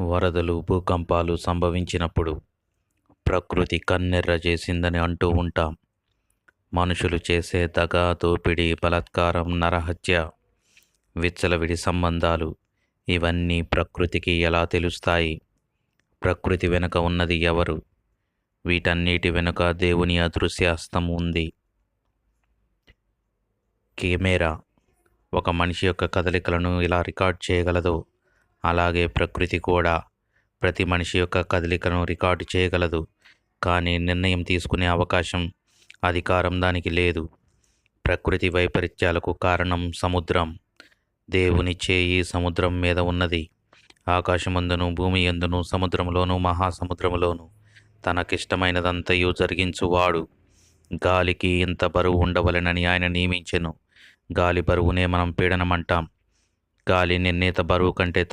వరదలు భూకంపాలు సంభవించినప్పుడు ప్రకృతి కన్నెర్ర చేసిందని అంటూ ఉంటాం. మనుషులు చేసే దగ దోపిడీ బలాత్కారం నరహత్య విచ్చలవిడి సంబంధాలు ఇవన్నీ ప్రకృతికి ఎలా తెలుస్తాయి? ప్రకృతి వెనుక ఉన్నది ఎవరు? వీటన్నిటి వెనుక దేవుని అదృశ్య హస్తం ఉంది. కెమెరా. ఒక మనిషి యొక్క కదలికలను ఎలా రికార్డ్ చేయగలదో అలాగే ప్రకృతి కూడా ప్రతి మనిషి యొక్క కదలికను రికార్డు చేయగలదు. కానీ నిర్ణయం తీసుకునే అవకాశం అధికారం దానికి లేదు. ప్రకృతి వైపరీత్యాలకు కారణం సముద్రం. దేవుని చేయి సముద్రం మీద ఉన్నది. ఆకాశమందును భూమి ఎందును సముద్రంలోను మహాసముద్రములోను తనకిష్టమైనదంతయు జరిగించువాడు. గాలికి ఇంత బరువు ఉండవలెనని ఆయన నియమించెను. గాలి బరువునే మనం పీడనమంటాం. గాలి నిర్ణీత బరువు కంటే తక్కువ